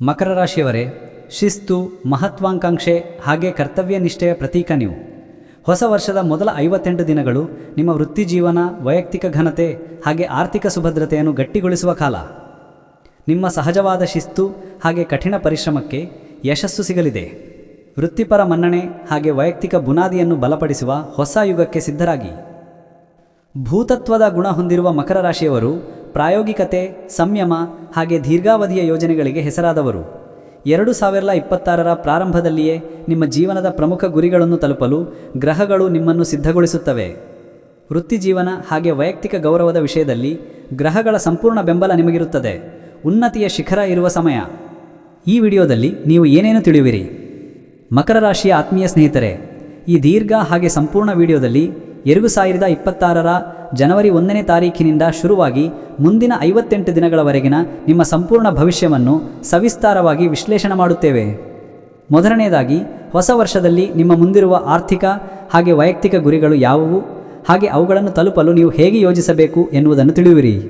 ಮಕರ ರಾಶಿಯವರೇ, ಶಿಸ್ತು, ಮಹತ್ವಾಕಾಂಕ್ಷೆ ಹಾಗೆ ಕರ್ತವ್ಯ ನಿಷ್ಠೆಯ ಪ್ರತೀಕ ನೀವು. ಹೊಸ ವರ್ಷದ ಮೊದಲ ಐವತ್ತೆಂಟು ದಿನಗಳು ನಿಮ್ಮ ವೃತ್ತಿ ಜೀವನ, ವೈಯಕ್ತಿಕ ಘನತೆ ಹಾಗೆ ಆರ್ಥಿಕ ಸುಭದ್ರತೆಯನ್ನು ಗಟ್ಟಿಗೊಳಿಸುವ ಕಾಲ. ನಿಮ್ಮ ಸಹಜವಾದ ಶಿಸ್ತು ಹಾಗೆ ಕಠಿಣ ಪರಿಶ್ರಮಕ್ಕೆ ಯಶಸ್ಸು ಸಿಗಲಿದೆ. ವೃತ್ತಿಪರ ಮನ್ನಣೆ ಹಾಗೆ ವೈಯಕ್ತಿಕ ಬುನಾದಿಯನ್ನು ಬಲಪಡಿಸುವ ಹೊಸ ಯುಗಕ್ಕೆ ಸಿದ್ಧರಾಗಿ. ಭೂತತ್ವದ ಗುಣ ಹೊಂದಿರುವ ಮಕರ ರಾಶಿಯವರು ಪ್ರಾಯೋಗಿಕತೆ, ಸಂಯಮ ಹಾಗೆ ದೀರ್ಘಾವಧಿಯ ಯೋಜನೆಗಳಿಗೆ ಹೆಸರಾದವರು. ಎರಡು ಸಾವಿರದ ಇಪ್ಪತ್ತಾರರ ಪ್ರಾರಂಭದಲ್ಲಿಯೇ ನಿಮ್ಮ ಜೀವನದ ಪ್ರಮುಖ ಗುರಿಗಳನ್ನು ತಲುಪಲು ಗ್ರಹಗಳು ನಿಮ್ಮನ್ನು ಸಿದ್ಧಗೊಳಿಸುತ್ತವೆ. ವೃತ್ತಿಜೀವನ ಹಾಗೆ ವೈಯಕ್ತಿಕ ಗೌರವದ ವಿಷಯದಲ್ಲಿ ಗ್ರಹಗಳ ಸಂಪೂರ್ಣ ಬೆಂಬಲ ನಿಮಗಿರುತ್ತದೆ. ಉನ್ನತಿಯ ಶಿಖರ ಇರುವ ಸಮಯ. ಈ ವಿಡಿಯೋದಲ್ಲಿ ನೀವು ಏನೇನು ತಿಳಿಯುವಿರಿ? ಮಕರ ರಾಶಿಯ ಆತ್ಮೀಯ ಸ್ನೇಹಿತರೆ, ಈ ದೀರ್ಘ ಹಾಗೆ ಸಂಪೂರ್ಣ ವಿಡಿಯೋದಲ್ಲಿ ಎರಡು ಸಾವಿರದ ಇಪ್ಪತ್ತಾರರ ಜನವರಿ ಒಂದನೇ ತಾರೀಖಿನಿಂದ ಶುರುವಾಗಿ ಮುಂದಿನ ಐವತ್ತೆಂಟು ದಿನಗಳವರೆಗಿನ ನಿಮ್ಮ ಸಂಪೂರ್ಣ ಭವಿಷ್ಯವನ್ನು ಸವಿಸ್ತಾರವಾಗಿ ವಿಶ್ಲೇಷಣೆ ಮಾಡುತ್ತೇವೆ. ಮೊದಲನೆಯದಾಗಿ, ಹೊಸ ವರ್ಷದಲ್ಲಿ ನಿಮ್ಮ ಮುಂದಿರುವ ಆರ್ಥಿಕ ಹಾಗೆ ವೈಯಕ್ತಿಕ ಗುರಿಗಳು ಯಾವುವು? ಹಾಗೆ ಅವುಗಳನ್ನು ತಲುಪಲು ನೀವು ಹೇಗೆ ಯೋಜಿಸಬೇಕು ಎನ್ನುವುದನ್ನು ತಿಳಿಯುವಿರಿ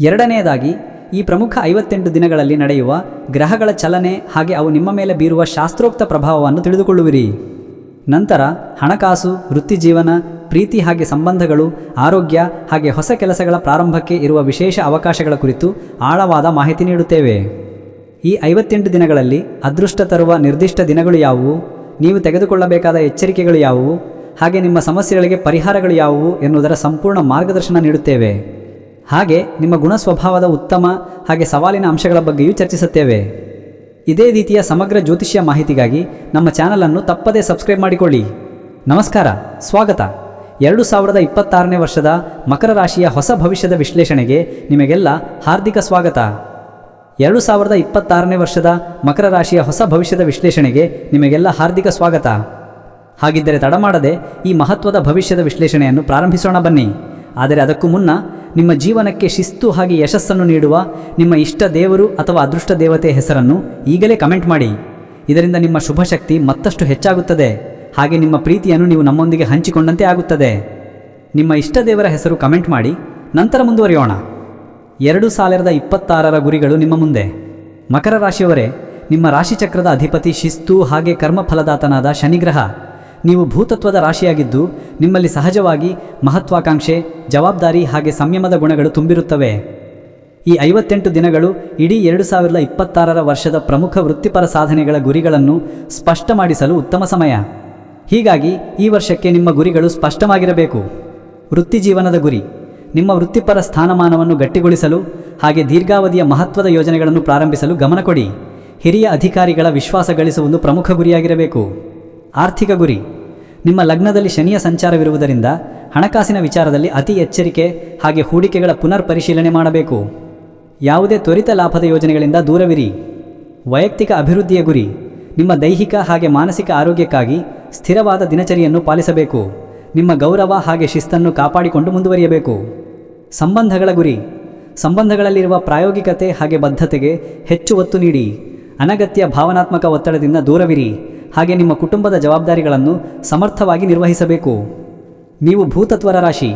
ಎರಡನೆಯದಾಗಿ, ಈ ಪ್ರಮುಖ ಐವತ್ತೆಂಟು ದಿನಗಳಲ್ಲಿ ನಡೆಯುವ ಗ್ರಹಗಳ ಚಲನೆ ಹಾಗೆ ಅವು ನಿಮ್ಮ ಮೇಲೆ ಬೀರುವ ಶಾಸ್ತ್ರೋಕ್ತ ಪ್ರಭಾವವನ್ನು ತಿಳಿದುಕೊಳ್ಳುವಿರಿ. ನಂತರ ಹಣಕಾಸು ವೃತ್ತಿಜೀವನ ಪ್ರೀತಿ ಹಾಗೆ ಸಂಬಂಧಗಳು, ಆರೋಗ್ಯ ಹಾಗೆ ಹೊಸ ಕೆಲಸಗಳ ಪ್ರಾರಂಭಕ್ಕೆ ಇರುವ ವಿಶೇಷ ಅವಕಾಶಗಳ ಕುರಿತು ಆಳವಾದ ಮಾಹಿತಿ ನೀಡುತ್ತೇವೆ. ಈ ಐವತ್ತೆಂಟು ದಿನಗಳಲ್ಲಿ ಅದೃಷ್ಟ ತರುವ ನಿರ್ದಿಷ್ಟ ದಿನಗಳು ಯಾವುವು? ನೀವು ತೆಗೆದುಕೊಳ್ಳಬೇಕಾದ ಎಚ್ಚರಿಕೆಗಳು ಯಾವುವು? ಹಾಗೆ ನಿಮ್ಮ ಸಮಸ್ಯೆಗಳಿಗೆ ಪರಿಹಾರಗಳು ಯಾವುವು ಎನ್ನುವುದರ ಸಂಪೂರ್ಣ ಮಾರ್ಗದರ್ಶನ ನೀಡುತ್ತೇವೆ. ಹಾಗೆ ನಿಮ್ಮ ಗುಣ ಸ್ವಭಾವದ ಉತ್ತಮ ಹಾಗೆ ಸವಾಲಿನ ಅಂಶಗಳ ಬಗ್ಗೆಯೂ ಚರ್ಚಿಸುತ್ತೇವೆ. ಇದೇ ರೀತಿಯ ಸಮಗ್ರ ಜ್ಯೋತಿಷ್ಯ ಮಾಹಿತಿಗಾಗಿ ನಮ್ಮ ಚಾನಲನ್ನು ತಪ್ಪದೇ ಸಬ್ಸ್ಕ್ರೈಬ್ ಮಾಡಿಕೊಳ್ಳಿ. ನಮಸ್ಕಾರ, ಸ್ವಾಗತ. ಎರಡು ಸಾವಿರದ ಇಪ್ಪತ್ತಾರನೇ ವರ್ಷದ ಮಕರ ರಾಶಿಯ ಹೊಸ ಭವಿಷ್ಯದ ವಿಶ್ಲೇಷಣೆಗೆ ನಿಮಗೆಲ್ಲ ಹಾರ್ದಿಕ ಸ್ವಾಗತ. ಎರಡು ಸಾವಿರದ ಇಪ್ಪತ್ತಾರನೇ ವರ್ಷದ ಮಕರ ರಾಶಿಯ ಹೊಸ ಭವಿಷ್ಯದ ವಿಶ್ಲೇಷಣೆಗೆ ನಿಮಗೆಲ್ಲ ಹಾರ್ದಿಕ ಸ್ವಾಗತ. ಹಾಗಿದ್ದರೆ ತಡಮಾಡದೆ ಈ ಮಹತ್ವದ ಭವಿಷ್ಯದ ವಿಶ್ಲೇಷಣೆಯನ್ನು ಪ್ರಾರಂಭಿಸೋಣ ಬನ್ನಿ. ಆದರೆ ಅದಕ್ಕೂ ಮುನ್ನ ನಿಮ್ಮ ಜೀವನಕ್ಕೆ ಶಿಸ್ತು ಹಾಗೆ ಯಶಸ್ಸನ್ನು ನೀಡುವ ನಿಮ್ಮ ಇಷ್ಟ ದೇವರು ಅಥವಾ ಅದೃಷ್ಟ ದೇವತೆ ಹೆಸರನ್ನು ಈಗಲೇ ಕಮೆಂಟ್ ಮಾಡಿ. ಇದರಿಂದ ನಿಮ್ಮ ಶುಭಶಕ್ತಿ ಮತ್ತಷ್ಟು ಹೆಚ್ಚಾಗುತ್ತದೆ. ಹಾಗೆ ನಿಮ್ಮ ಪ್ರೀತಿಯನ್ನು ನೀವು ನಮ್ಮೊಂದಿಗೆ ಹಂಚಿಕೊಂಡಂತೆ ಆಗುತ್ತದೆ. ನಿಮ್ಮ ಇಷ್ಟ ದೇವರ ಹೆಸರು ಕಮೆಂಟ್ ಮಾಡಿ. ನಂತರ ಮುಂದುವರಿಯೋಣ. ಎರಡು ಸಾವಿರದ ಇಪ್ಪತ್ತಾರರ ಗುರಿಗಳು ನಿಮ್ಮ ಮುಂದೆ. ಮಕರ ರಾಶಿಯವರೇ, ನಿಮ್ಮ ರಾಶಿಚಕ್ರದ ಅಧಿಪತಿ ಶಿಸ್ತು ಹಾಗೆ ಕರ್ಮಫಲದಾತನಾದ ಶನಿಗ್ರಹ. ನೀವು ಭೂತತ್ವದ ರಾಶಿಯಾಗಿದ್ದು, ನಿಮ್ಮಲ್ಲಿ ಸಹಜವಾಗಿ ಮಹತ್ವಾಕಾಂಕ್ಷೆ, ಜವಾಬ್ದಾರಿ ಹಾಗೆ ಸಂಯಮದ ಗುಣಗಳು ತುಂಬಿರುತ್ತವೆ. ಈ ಐವತ್ತೆಂಟು ದಿನಗಳು ಇಡೀ ಎರಡು ಸಾವಿರದ ಇಪ್ಪತ್ತಾರರ ವರ್ಷದ ಪ್ರಮುಖ ವೃತ್ತಿಪರ ಸಾಧನೆಗಳ ಗುರಿಗಳನ್ನು ಸ್ಪಷ್ಟ ಮಾಡಿಸಲು ಉತ್ತಮ ಸಮಯ. ಹೀಗಾಗಿ ಈ ವರ್ಷಕ್ಕೆ ನಿಮ್ಮ ಗುರಿಗಳು ಸ್ಪಷ್ಟವಾಗಿರಬೇಕು. ವೃತ್ತಿ ಜೀವನದ ಗುರಿ. ನಿಮ್ಮ ವೃತ್ತಿಪರ ಸ್ಥಾನಮಾನವನ್ನು ಗಟ್ಟಿಗೊಳಿಸಲು ಹಾಗೆ ದೀರ್ಘಾವಧಿಯ ಮಹತ್ವದ ಯೋಜನೆಗಳನ್ನು ಪ್ರಾರಂಭಿಸಲು ಗಮನ ಕೊಡಿ. ಹಿರಿಯ ಅಧಿಕಾರಿಗಳ ವಿಶ್ವಾಸ ಗಳಿಸುವುದು ಪ್ರಮುಖ ಗುರಿಯಾಗಿರಬೇಕು. ಆರ್ಥಿಕ ಗುರಿ. ನಿಮ್ಮ ಲಗ್ನದಲ್ಲಿ ಶನಿಯ ಸಂಚಾರವಿರುವುದರಿಂದ ಹಣಕಾಸಿನ ವಿಚಾರದಲ್ಲಿ ಅತಿ ಎಚ್ಚರಿಕೆ ಹಾಗೆ ಹೂಡಿಕೆಗಳ ಪುನರ್ ಪರಿಶೀಲನೆ ಮಾಡಬೇಕು. ಯಾವುದೇ ತ್ವರಿತ ಲಾಭದ ಯೋಜನೆಗಳಿಂದ ದೂರವಿರಿ. ವೈಯಕ್ತಿಕ ಅಭಿವೃದ್ಧಿಯ ಗುರಿ. ನಿಮ್ಮ ದೈಹಿಕ ಹಾಗೆ ಮಾನಸಿಕ ಆರೋಗ್ಯಕ್ಕಾಗಿ ಸ್ಥಿರವಾದ ದಿನಚರಿಯನ್ನು ಪಾಲಿಸಬೇಕು. ನಿಮ್ಮ ಗೌರವ ಹಾಗೆ ಶಿಸ್ತನ್ನು ಕಾಪಾಡಿಕೊಂಡು ಮುಂದುವರಿಯಬೇಕು. ಸಂಬಂಧಗಳ ಗುರಿ. ಸಂಬಂಧಗಳಲ್ಲಿರುವ ಪ್ರಾಯೋಗಿಕತೆ ಹಾಗೆ ಬದ್ಧತೆಗೆ ಹೆಚ್ಚು ಒತ್ತು ನೀಡಿ. ಅನಗತ್ಯ ಭಾವನಾತ್ಮಕ ಒತ್ತಡದಿಂದ ದೂರವಿರಿ. ಹಾಗೆ ನಿಮ್ಮ ಕುಟುಂಬದ ಜವಾಬ್ದಾರಿಗಳನ್ನು ಸಮರ್ಥವಾಗಿ ನಿರ್ವಹಿಸಬೇಕು. ನೀವು ಭೂತತ್ವರ ರಾಶಿ.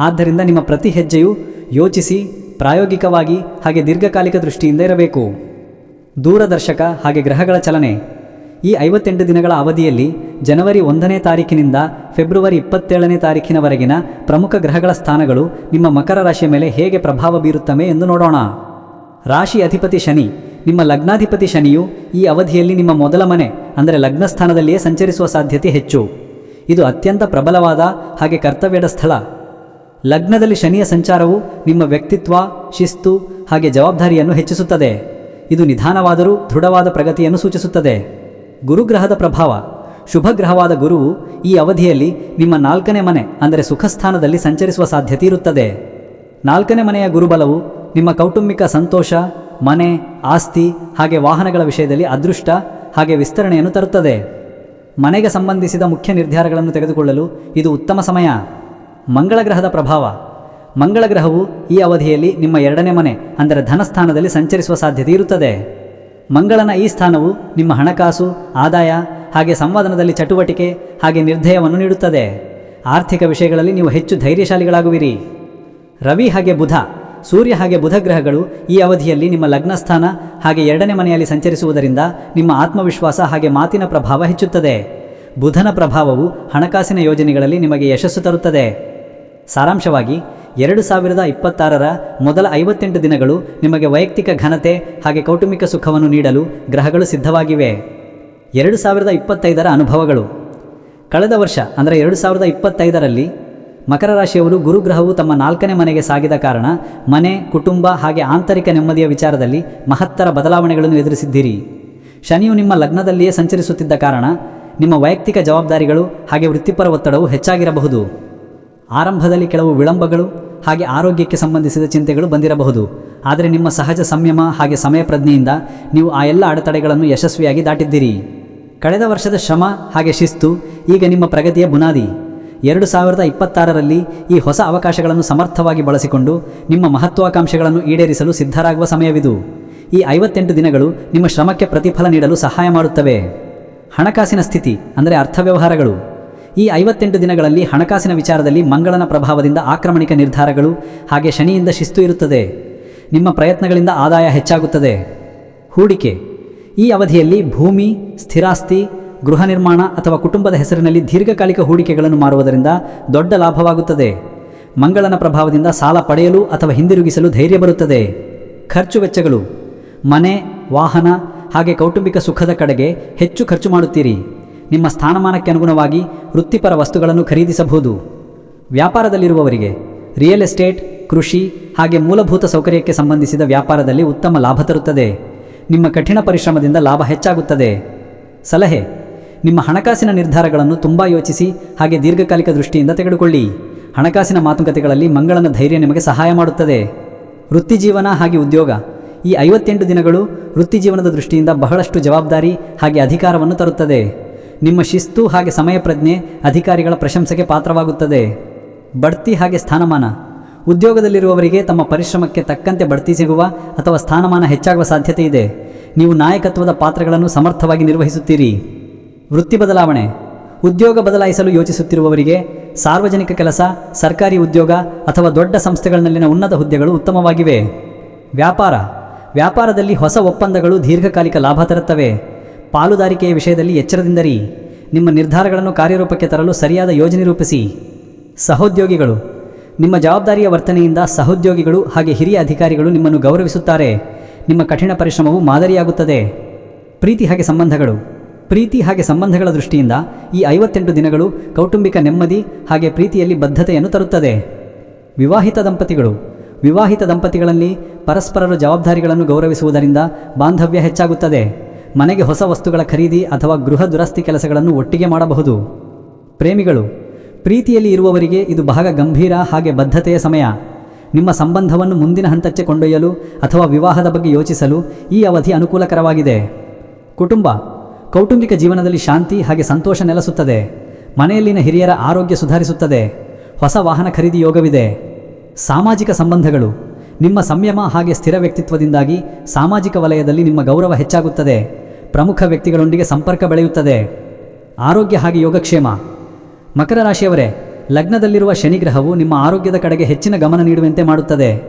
ಆದ್ದರಿಂದ ನಿಮ್ಮ ಪ್ರತಿ ಹೆಜ್ಜೆಯು ಯೋಚಿಸಿ, ಪ್ರಾಯೋಗಿಕವಾಗಿ ಹಾಗೆ ದೀರ್ಘಕಾಲಿಕ ದೃಷ್ಟಿಯಿಂದ ಇರಬೇಕು. ದೂರದರ್ಶಕ ಹಾಗೆ ಗ್ರಹಗಳ ಚಲನೆ. ಈ ಐವತ್ತೆಂಟು ದಿನಗಳ ಅವಧಿಯಲ್ಲಿ ಜನವರಿ ಒಂದನೇ ತಾರೀಕಿನಿಂದ ಫೆಬ್ರವರಿ ಇಪ್ಪತ್ತೇಳನೇ ತಾರೀಕಿನವರೆಗಿನ ಪ್ರಮುಖ ಗ್ರಹಗಳ ಸ್ಥಾನಗಳು ನಿಮ್ಮ ಮಕರ ರಾಶಿಯ ಮೇಲೆ ಹೇಗೆ ಪ್ರಭಾವ ಬೀರುತ್ತವೆ ಎಂದು ನೋಡೋಣ. ರಾಶಿ ಅಧಿಪತಿ ಶನಿ. ನಿಮ್ಮ ಲಗ್ನಾಧಿಪತಿ ಶನಿಯು ಈ ಅವಧಿಯಲ್ಲಿ ನಿಮ್ಮ ಮೊದಲ ಮನೆ, ಅಂದರೆ ಲಗ್ನ ಸ್ಥಾನದಲ್ಲಿಯೇ ಸಂಚರಿಸುವ ಸಾಧ್ಯತೆ ಹೆಚ್ಚು. ಇದು ಅತ್ಯಂತ ಪ್ರಬಲವಾದ ಹಾಗೆ ಕರ್ತವ್ಯದ ಸ್ಥಳ. ಲಗ್ನದಲ್ಲಿ ಶನಿಯ ಸಂಚಾರವು ನಿಮ್ಮ ವ್ಯಕ್ತಿತ್ವ, ಶಿಸ್ತು ಹಾಗೆ ಜವಾಬ್ದಾರಿಯನ್ನು ಹೆಚ್ಚಿಸುತ್ತದೆ. ಇದು ನಿಧಾನವಾದರೂ ದೃಢವಾದ ಪ್ರಗತಿಯನ್ನು ಸೂಚಿಸುತ್ತದೆ. ಗುರುಗ್ರಹದ ಪ್ರಭಾವ. ಶುಭ ಗ್ರಹವಾದ ಗುರುವು ಈ ಅವಧಿಯಲ್ಲಿ ನಿಮ್ಮ ನಾಲ್ಕನೇ ಮನೆ, ಅಂದರೆ ಸುಖಸ್ಥಾನದಲ್ಲಿ ಸಂಚರಿಸುವ ಸಾಧ್ಯತೆ ಇರುತ್ತದೆ. ನಾಲ್ಕನೇ ಮನೆಯ ಗುರುಬಲವು ನಿಮ್ಮ ಕೌಟುಂಬಿಕ ಸಂತೋಷ ಮನೆ, ಆಸ್ತಿ, ಹಾಗೆ ವಾಹನಗಳ ವಿಷಯದಲ್ಲಿ ಅದೃಷ್ಟ, ಹಾಗೆ ವಿಸ್ತರಣೆಯನ್ನು ತರುತ್ತದೆ. ಮನೆಗೆ ಸಂಬಂಧಿಸಿದ ಮುಖ್ಯ ನಿರ್ಧಾರಗಳನ್ನು ತೆಗೆದುಕೊಳ್ಳಲು ಇದು ಉತ್ತಮ ಸಮಯ. ಮಂಗಳ ಗ್ರಹದ ಪ್ರಭಾವ. ಮಂಗಳ ಗ್ರಹವು ಈ ಅವಧಿಯಲ್ಲಿ ನಿಮ್ಮ ಎರಡನೇ ಮನೆ, ಅಂದರೆ ಧನಸ್ಥಾನದಲ್ಲಿ ಸಂಚರಿಸುವ ಸಾಧ್ಯತೆ ಇರುತ್ತದೆ. ಮಂಗಳನ ಈ ಸ್ಥಾನವು ನಿಮ್ಮ ಹಣಕಾಸು, ಆದಾಯ, ಹಾಗೆ ಸಂವಾದನದಲ್ಲಿ ಚಟುವಟಿಕೆ, ಹಾಗೆ ನಿರ್ಧಯವನ್ನು ನೀಡುತ್ತದೆ. ಆರ್ಥಿಕ ವಿಷಯಗಳಲ್ಲಿ ನೀವು ಹೆಚ್ಚು ಧೈರ್ಯಶಾಲಿಗಳಾಗುವಿರಿ. ರವಿ ಹಾಗೆ ಬುಧ. ಸೂರ್ಯ ಹಾಗೆ ಬುಧ ಗ್ರಹಗಳು ಈ ಅವಧಿಯಲ್ಲಿ ನಿಮ್ಮ ಲಗ್ನ ಸ್ಥಾನ ಹಾಗೆ ಎರಡನೇ ಮನೆಯಲ್ಲಿ ಸಂಚರಿಸುವುದರಿಂದ ನಿಮ್ಮ ಆತ್ಮವಿಶ್ವಾಸ ಹಾಗೆ ಮಾತಿನ ಪ್ರಭಾವ ಹೆಚ್ಚುತ್ತದೆ. ಬುಧನ ಪ್ರಭಾವವು ಹಣಕಾಸಿನ ಯೋಜನೆಗಳಲ್ಲಿ ನಿಮಗೆ ಯಶಸ್ಸು ತರುತ್ತದೆ. ಸಾರಾಂಶವಾಗಿ, ಎರಡು ಸಾವಿರದ ಇಪ್ಪತ್ತಾರರ ಮೊದಲ ಐವತ್ತೆಂಟು ದಿನಗಳು ನಿಮಗೆ ವೈಯಕ್ತಿಕ ಘನತೆ ಹಾಗೆ ಕೌಟುಂಬಿಕ ಸುಖವನ್ನು ನೀಡಲು ಗ್ರಹಗಳು ಸಿದ್ಧವಾಗಿವೆ. ಎರಡು ಸಾವಿರದ ಇಪ್ಪತ್ತೈದರ ಅನುಭವಗಳು. ಕಳೆದ ವರ್ಷ, ಅಂದರೆ ಎರಡು ಸಾವಿರದ ಇಪ್ಪತ್ತೈದರಲ್ಲಿ ಮಕರ ರಾಶಿಯವರು ಗುರುಗ್ರಹವು ತಮ್ಮ ನಾಲ್ಕನೇ ಮನೆಗೆ ಸಾಗಿದ ಕಾರಣ ಮನೆ, ಕುಟುಂಬ ಹಾಗೆ ಆಂತರಿಕ ನೆಮ್ಮದಿಯ ವಿಚಾರದಲ್ಲಿ ಮಹತ್ತರ ಬದಲಾವಣೆಗಳನ್ನು ಎದುರಿಸಿದ್ದೀರಿ. ಶನಿಯು ನಿಮ್ಮ ಲಗ್ನದಲ್ಲಿಯೇ ಸಂಚರಿಸುತ್ತಿದ್ದ ಕಾರಣ ನಿಮ್ಮ ವೈಯಕ್ತಿಕ ಜವಾಬ್ದಾರಿಗಳು ಹಾಗೆ ವೃತ್ತಿಪರ ಒತ್ತಡವು ಹೆಚ್ಚಾಗಿರಬಹುದು. ಆರಂಭದಲ್ಲಿ ಕೆಲವು ವಿಳಂಬಗಳು ಹಾಗೆ ಆರೋಗ್ಯಕ್ಕೆ ಸಂಬಂಧಿಸಿದ ಚಿಂತೆಗಳು ಬಂದಿರಬಹುದು. ಆದರೆ ನಿಮ್ಮ ಸಹಜ ಸಂಯಮ ಹಾಗೆ ಸಮಯ ಪ್ರಜ್ಞೆಯಿಂದ ನೀವು ಆ ಎಲ್ಲ ಅಡೆತಡೆಗಳನ್ನು ಯಶಸ್ವಿಯಾಗಿ ದಾಟಿದ್ದೀರಿ. ಕಳೆದ ವರ್ಷದ ಶ್ರಮ ಹಾಗೆ ಶಿಸ್ತು, ಈಗ ನಿಮ್ಮ ಪ್ರಗತಿಯ ಬುನಾದಿ. ಎರಡು ಸಾವಿರದ ಇಪ್ಪತ್ತಾರರಲ್ಲಿ ಈ ಹೊಸ ಅವಕಾಶಗಳನ್ನು ಸಮರ್ಥವಾಗಿ ಬಳಸಿಕೊಂಡು ನಿಮ್ಮ ಮಹತ್ವಾಕಾಂಕ್ಷೆಗಳನ್ನು ಈಡೇರಿಸಲು ಸಿದ್ಧರಾಗುವ ಸಮಯವಿದು. ಈ ಐವತ್ತೆಂಟು ದಿನಗಳು ನಿಮ್ಮ ಶ್ರಮಕ್ಕೆ ಪ್ರತಿಫಲ ನೀಡಲು ಸಹಾಯ ಮಾಡುತ್ತವೆ. ಹಣಕಾಸಿನ ಸ್ಥಿತಿ, ಅಂದರೆ ಅರ್ಥವ್ಯವಹಾರಗಳು. ಈ ಐವತ್ತೆಂಟು ದಿನಗಳಲ್ಲಿ ಹಣಕಾಸಿನ ವಿಚಾರದಲ್ಲಿ ಮಂಗಳನ ಪ್ರಭಾವದಿಂದ ಆಕ್ರಮಣಿಕ ನಿರ್ಧಾರಗಳು, ಹಾಗೆ ಶನಿಯಿಂದ ಶಿಸ್ತು ಇರುತ್ತದೆ. ನಿಮ್ಮ ಪ್ರಯತ್ನಗಳಿಂದ ಆದಾಯ ಹೆಚ್ಚಾಗುತ್ತದೆ. ಹೂಡಿಕೆ. ಈ ಅವಧಿಯಲ್ಲಿ ಭೂಮಿ, ಸ್ಥಿರಾಸ್ತಿ ಗೃಹ ನಿರ್ಮಾಣ ಅಥವಾ ಕುಟುಂಬದ ಹೆಸರಿನಲ್ಲಿ ದೀರ್ಘಕಾಲಿಕ ಹೂಡಿಕೆಗಳನ್ನು ಮಾಡುವುದರಿಂದ ದೊಡ್ಡ ಲಾಭವಾಗುತ್ತದೆ. ಮಂಗಳನ ಪ್ರಭಾವದಿಂದ ಸಾಲ ಪಡೆಯಲು ಅಥವಾ ಹಿಂದಿರುಗಿಸಲು ಧೈರ್ಯ ಬರುತ್ತದೆ. ಖರ್ಚು ವೆಚ್ಚಗಳು. ಮನೆ, ವಾಹನ ಹಾಗೆ ಕೌಟುಂಬಿಕ ಸುಖದ ಕಡೆಗೆ ಹೆಚ್ಚು ಖರ್ಚು ಮಾಡುತ್ತೀರಿ. ನಿಮ್ಮ ಸ್ಥಾನಮಾನಕ್ಕೆ ಅನುಗುಣವಾಗಿ ವೃತ್ತಿಪರ ವಸ್ತುಗಳನ್ನು ಖರೀದಿಸಬಹುದು. ವ್ಯಾಪಾರದಲ್ಲಿರುವವರಿಗೆ ರಿಯಲ್ ಎಸ್ಟೇಟ್, ಕೃಷಿ ಹಾಗೆ ಮೂಲಭೂತ ಸೌಕರ್ಯಕ್ಕೆ ಸಂಬಂಧಿಸಿದ ವ್ಯಾಪಾರದಲ್ಲಿ ಉತ್ತಮ ಲಾಭ ತರುತ್ತದೆ. ನಿಮ್ಮ ಕಠಿಣ ಪರಿಶ್ರಮದಿಂದ ಲಾಭ ಹೆಚ್ಚಾಗುತ್ತದೆ. ಸಲಹೆ. ನಿಮ್ಮ ಹಣಕಾಸಿನ ನಿರ್ಧಾರಗಳನ್ನು ತುಂಬ ಯೋಚಿಸಿ, ಹಾಗೆ ದೀರ್ಘಕಾಲಿಕ ದೃಷ್ಟಿಯಿಂದ ತೆಗೆದುಕೊಳ್ಳಿ. ಹಣಕಾಸಿನ ಮಾತುಕತೆಗಳಲ್ಲಿ ಮಂಗಳನ ಧೈರ್ಯ ನಿಮಗೆ ಸಹಾಯ ಮಾಡುತ್ತದೆ. ವೃತ್ತಿಜೀವನ ಹಾಗೆ ಉದ್ಯೋಗ. ಈ ಐವತ್ತೆಂಟು ದಿನಗಳು ವೃತ್ತಿಜೀವನದ ದೃಷ್ಟಿಯಿಂದ ಬಹಳಷ್ಟು ಜವಾಬ್ದಾರಿ ಹಾಗೆ ಅಧಿಕಾರವನ್ನು ತರುತ್ತದೆ. ನಿಮ್ಮ ಶಿಸ್ತು ಹಾಗೆ ಸಮಯ ಪ್ರಜ್ಞೆ ಅಧಿಕಾರಿಗಳ ಪ್ರಶಂಸೆಗೆ ಪಾತ್ರವಾಗುತ್ತದೆ. ಬಡ್ತಿ ಹಾಗೆ ಸ್ಥಾನಮಾನ. ಉದ್ಯೋಗದಲ್ಲಿರುವವರಿಗೆ ತಮ್ಮ ಪರಿಶ್ರಮಕ್ಕೆ ತಕ್ಕಂತೆ ಬಡ್ತಿ ಸಿಗುವ ಅಥವಾ ಸ್ಥಾನಮಾನ ಹೆಚ್ಚಾಗುವ ಸಾಧ್ಯತೆ ಇದೆ. ನೀವು ನಾಯಕತ್ವದ ಪಾತ್ರಗಳನ್ನು ಸಮರ್ಥವಾಗಿ ನಿರ್ವಹಿಸುತ್ತೀರಿ. ವೃತ್ತಿ ಬದಲಾವಣೆ, ಉದ್ಯೋಗ ಬದಲಾಯಿಸಲು ಯೋಚಿಸುತ್ತಿರುವವರಿಗೆ ಸಾರ್ವಜನಿಕ ಕೆಲಸ, ಸರ್ಕಾರಿ ಉದ್ಯೋಗ ಅಥವಾ ದೊಡ್ಡ ಸಂಸ್ಥೆಗಳಲ್ಲಿನ ಉನ್ನತ ಹುದ್ದೆಗಳು ಉತ್ತಮವಾಗಿವೆ. ವ್ಯಾಪಾರ, ವ್ಯಾಪಾರದಲ್ಲಿ ಹೊಸ ಒಪ್ಪಂದಗಳು ದೀರ್ಘಕಾಲಿಕ ಲಾಭ ತರುತ್ತವೆ. ಪಾಲುದಾರಿಕೆಯ ವಿಷಯದಲ್ಲಿ ಎಚ್ಚರದಿಂದರಿ. ನಿಮ್ಮ ನಿರ್ಧಾರಗಳನ್ನು ಕಾರ್ಯರೂಪಕ್ಕೆ ತರಲು ಸರಿಯಾದ ಯೋಜನೆ ರೂಪಿಸಿ. ಸಹೋದ್ಯೋಗಿಗಳು, ನಿಮ್ಮ ಜವಾಬ್ದಾರಿಯ ವರ್ತನೆಯಿಂದ ಸಹೋದ್ಯೋಗಿಗಳು ಹಾಗೆ ಹಿರಿಯ ಅಧಿಕಾರಿಗಳು ನಿಮ್ಮನ್ನು ಗೌರವಿಸುತ್ತಾರೆ. ನಿಮ್ಮ ಕಠಿಣ ಪರಿಶ್ರಮವು ಮಾದರಿಯಾಗುತ್ತದೆ. ಪ್ರೀತಿ ಹಾಗೆ ಸಂಬಂಧಗಳು. ಪ್ರೀತಿ ಹಾಗೆ ಸಂಬಂಧಗಳ ದೃಷ್ಟಿಯಿಂದ ಈ ಐವತ್ತೆಂಟು ದಿನಗಳು ಕೌಟುಂಬಿಕ ನೆಮ್ಮದಿ ಹಾಗೆ ಪ್ರೀತಿಯಲ್ಲಿ ಬದ್ಧತೆಯನ್ನು ತರುತ್ತದೆ. ವಿವಾಹಿತ ದಂಪತಿಗಳು. ವಿವಾಹಿತ ದಂಪತಿಗಳಲ್ಲಿ ಪರಸ್ಪರರ ಜವಾಬ್ದಾರಿಗಳನ್ನು ಗೌರವಿಸುವುದರಿಂದ ಬಾಂಧವ್ಯ ಹೆಚ್ಚಾಗುತ್ತದೆ. ಮನೆಗೆ ಹೊಸ ವಸ್ತುಗಳ ಖರೀದಿ ಅಥವಾ ಗೃಹ ದುರಸ್ತಿ ಕೆಲಸಗಳನ್ನು ಒಟ್ಟಿಗೆ ಮಾಡಬಹುದು. ಪ್ರೇಮಿಗಳು. ಪ್ರೀತಿಯಲ್ಲಿ ಇರುವವರಿಗೆ ಇದು ಬಹಳ ಗಂಭೀರ ಹಾಗೆ ಬದ್ಧತೆಯ ಸಮಯ. ನಿಮ್ಮ ಸಂಬಂಧವನ್ನು ಮುಂದಿನ ಹಂತಕ್ಕೆ ಕೊಂಡೊಯ್ಯಲು ಅಥವಾ ವಿವಾಹದ ಬಗ್ಗೆ ಯೋಚಿಸಲು ಈ ಅವಧಿ ಅನುಕೂಲಕರವಾಗಿದೆ. ಕುಟುಂಬ. ಕೌಟುಂಬಿಕ ಜೀವನದಲ್ಲಿ ಶಾಂತಿ ಹಾಗೆ ಸಂತೋಷ ನೆಲೆಸುತ್ತದೆ. ಮನೆಯಲ್ಲಿನ ಹಿರಿಯರ ಆರೋಗ್ಯ ಸುಧಾರಿಸುತ್ತದೆ. ಹೊಸ ವಾಹನ ಖರೀದಿ ಯೋಗವಿದೆ. ಸಾಮಾಜಿಕ ಸಂಬಂಧಗಳು. ನಿಮ್ಮ ಸಂಯಮ ಹಾಗೆ ಸ್ಥಿರ ವ್ಯಕ್ತಿತ್ವದಿಂದಾಗಿ ಸಾಮಾಜಿಕ ವಲಯದಲ್ಲಿ ನಿಮ್ಮ ಗೌರವ ಹೆಚ್ಚಾಗುತ್ತದೆ. ಪ್ರಮುಖ ವ್ಯಕ್ತಿಗಳೊಂದಿಗೆ ಸಂಪರ್ಕ ಬೆಳೆಯುತ್ತದೆ. ಆರೋಗ್ಯ ಹಾಗೆ ಯೋಗಕ್ಷೇಮ. ಮಕರ ರಾಶಿಯವರೇ, ಲಗ್ನದಲ್ಲಿರುವ ಶನಿಗ್ರಹವು ನಿಮ್ಮ ಆರೋಗ್ಯದ ಕಡೆಗೆ ಹೆಚ್ಚಿನ ಗಮನ ನೀಡುವಂತೆ ಮಾಡುತ್ತದೆ.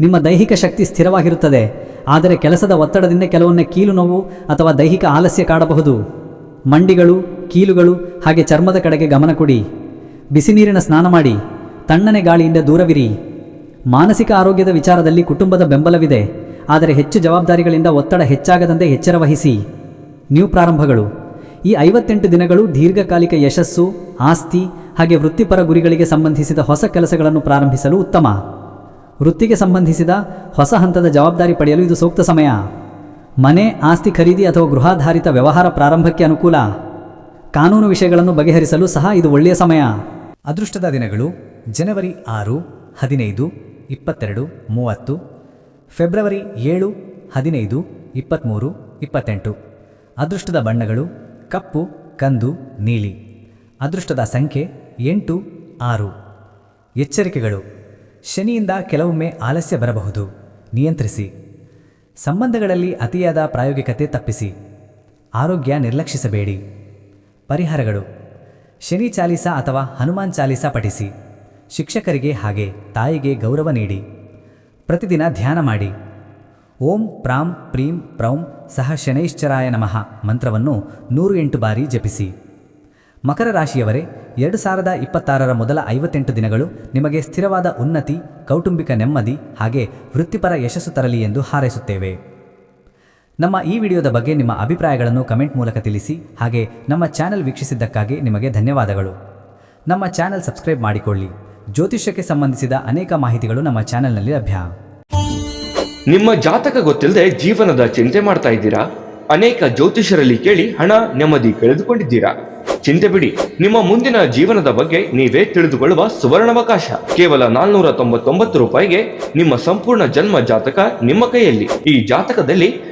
ನಿಮ್ಮ ದೈಹಿಕ ಶಕ್ತಿ ಸ್ಥಿರವಾಗಿರುತ್ತದೆ. ಆದರೆ ಕೆಲಸದ ಒತ್ತಡದಿಂದ ಕೆಲವೊಮ್ಮೆ ಕೀಲು ನೋವು ಅಥವಾ ದೈಹಿಕ ಆಲಸ್ಯ ಕಾಡಬಹುದು. ಮಂಡಿಗಳು, ಕೀಲುಗಳು ಹಾಗೆ ಚರ್ಮದ ಕಡೆಗೆ ಗಮನ ಕೊಡಿ. ಬಿಸಿ ನೀರಿನ ಸ್ನಾನ ಮಾಡಿ. ತಣ್ಣನೆ ಗಾಳಿಯಿಂದ ದೂರವಿರಿ. ಮಾನಸಿಕ ಆರೋಗ್ಯದ ವಿಚಾರದಲ್ಲಿ ಕುಟುಂಬದ ಬೆಂಬಲವಿದೆ. ಆದರೆ ಹೆಚ್ಚು ಜವಾಬ್ದಾರಿಗಳಿಂದ ಒತ್ತಡ ಹೆಚ್ಚಾಗದಂತೆ ಎಚ್ಚರ ವಹಿಸಿ. ನ್ಯೂ ಪ್ರಾರಂಭಗಳು. ಈ ಐವತ್ತೆಂಟು ದಿನಗಳು ದೀರ್ಘಕಾಲಿಕ ಯಶಸ್ಸು, ಆಸ್ತಿ ಹಾಗೆ ವೃತ್ತಿಪರ ಗುರಿಗಳಿಗೆ ಸಂಬಂಧಿಸಿದ ಹೊಸ ಕೆಲಸಗಳನ್ನು ಪ್ರಾರಂಭಿಸಲು ಉತ್ತಮ. ವೃತ್ತಿಗೆ ಸಂಬಂಧಿಸಿದ ಹೊಸ ಹಂತದ ಜವಾಬ್ದಾರಿ ಪಡೆಯಲು ಇದು ಸೂಕ್ತ ಸಮಯ. ಮನೆ, ಆಸ್ತಿ ಖರೀದಿ ಅಥವಾ ಗೃಹಾಧಾರಿತ ವ್ಯವಹಾರ ಪ್ರಾರಂಭಕ್ಕೆ ಅನುಕೂಲ. ಕಾನೂನು ವಿಷಯಗಳನ್ನು ಬಗೆಹರಿಸಲು ಸಹ ಇದು ಒಳ್ಳೆಯ ಸಮಯ. ಅದೃಷ್ಟದ ದಿನಗಳು ಜನವರಿ ಆರು, ಹದಿನೈದು, ಇಪ್ಪತ್ತೆರಡು, ಮೂವತ್ತು, ಫೆಬ್ರವರಿ ಏಳು, ಹದಿನೈದು ಇಪ್ಪತ್ತ್ಮೂರು ಇಪ್ಪತ್ತೆಂಟು. ಅದೃಷ್ಟದ ಬಣ್ಣಗಳು ಕಪ್ಪು, ಕಂದು, ನೀಲಿ. ಅದೃಷ್ಟದ ಸಂಖ್ಯೆ ಎಂಟು, ಆರು. ಎಚ್ಚರಿಕೆಗಳು. ಶನಿಯಿಂದ ಕೆಲವೊಮ್ಮೆ ಆಲಸ್ಯ ಬರಬಹುದು. ನಿಯಂತ್ರಿಸಿ. ಸಂಬಂಧಗಳಲ್ಲಿ ಅತಿಯಾದ ಪ್ರಾಯೋಗಿಕತೆ ತಪ್ಪಿಸಿ. ಆರೋಗ್ಯ ನಿರ್ಲಕ್ಷಿಸಬೇಡಿ. ಪರಿಹಾರಗಳು. ಶನಿ ಚಾಲಿಸ ಅಥವಾ ಹನುಮಾನ್ ಚಾಲಿಸ ಪಠಿಸಿ. ಶಿಕ್ಷಕರಿಗೆ ಹಾಗೆ ತಾಯಿಗೆ ಗೌರವ ನೀಡಿ. ಪ್ರತಿದಿನ ಧ್ಯಾನ ಮಾಡಿ. ಓಂ ಪ್ರಾಂ ಪ್ರೀಂ ಪ್ರೌಂ ಸಹ ಶನೈಶ್ಚರಾಯ ನಮಃ ಮಂತ್ರವನ್ನು ನೂರು ಎಂಟು ಬಾರಿ ಜಪಿಸಿ. ಮಕರ ರಾಶಿಯವರೇ ಎರಡು ಸಾವಿರದ ಇಪ್ಪತ್ತಾರರ ಮೊದಲ ಐವತ್ತೆಂಟು ದಿನಗಳು ನಿಮಗೆ ಸ್ಥಿರವಾದ ಉನ್ನತಿ, ಕೌಟುಂಬಿಕ ನೆಮ್ಮದಿ ಹಾಗೆ ವೃತ್ತಿಪರ ಯಶಸ್ಸು ತರಲಿ ಎಂದು ಹಾರೈಸುತ್ತೇವೆ. ನಮ್ಮ ಈ ವಿಡಿಯೋದ ಬಗ್ಗೆ ನಿಮ್ಮ ಅಭಿಪ್ರಾಯಗಳನ್ನು ಕಮೆಂಟ್ ಮೂಲಕ ತಿಳಿಸಿ ಹಾಗೆ ನಮ್ಮ ಚಾನೆಲ್ ವೀಕ್ಷಿಸಿದ್ದಕ್ಕಾಗಿ ನಿಮಗೆ ಧನ್ಯವಾದಗಳು. ನಮ್ಮ ಚಾನೆಲ್ ಸಬ್ಸ್ಕ್ರೈಬ್ ಮಾಡಿಕೊಳ್ಳಿ. ಜ್ಯೋತಿಷ್ಯಕ್ಕೆ ಸಂಬಂಧಿಸಿದ ಅನೇಕ ಮಾಹಿತಿಗಳು ನಮ್ಮ ಚಾನೆಲ್ನಲ್ಲಿ ಲಭ್ಯ. ನಿಮ್ಮ ಜಾತಕ ಗೊತ್ತಿಲ್ಲದೆ ಜೀವನದ ಚಿಂತೆ ಮಾಡ್ತಾ ಇದ್ದೀರಾ? ಅನೇಕ ಜ್ಯೋತಿಷರಲ್ಲಿ ಕೇಳಿ ಹಣ, ನೆಮ್ಮದಿ ಕಳೆದುಕೊಂಡಿದ್ದೀರಾ? ಚಿಂತೆ ಬಿಡಿ. ನಿಮ್ಮ ಮುಂದಿನ ಜೀವನದ ಬಗ್ಗೆ ನೀವೇ ತಿಳಿದುಕೊಳ್ಳುವ ಸುವರ್ಣಾವಕಾಶ. ಕೇವಲ ನಾಲ್ನೂರ ತೊಂಬತ್ತೊಂಬತ್ತು ರೂಪಾಯಿಗೆ ನಿಮ್ಮ ಸಂಪೂರ್ಣ ಜನ್ಮ ಜಾತಕ ನಿಮ್ಮ ಕೈಯಲ್ಲಿ. ಈ ಜಾತಕದಲ್ಲಿ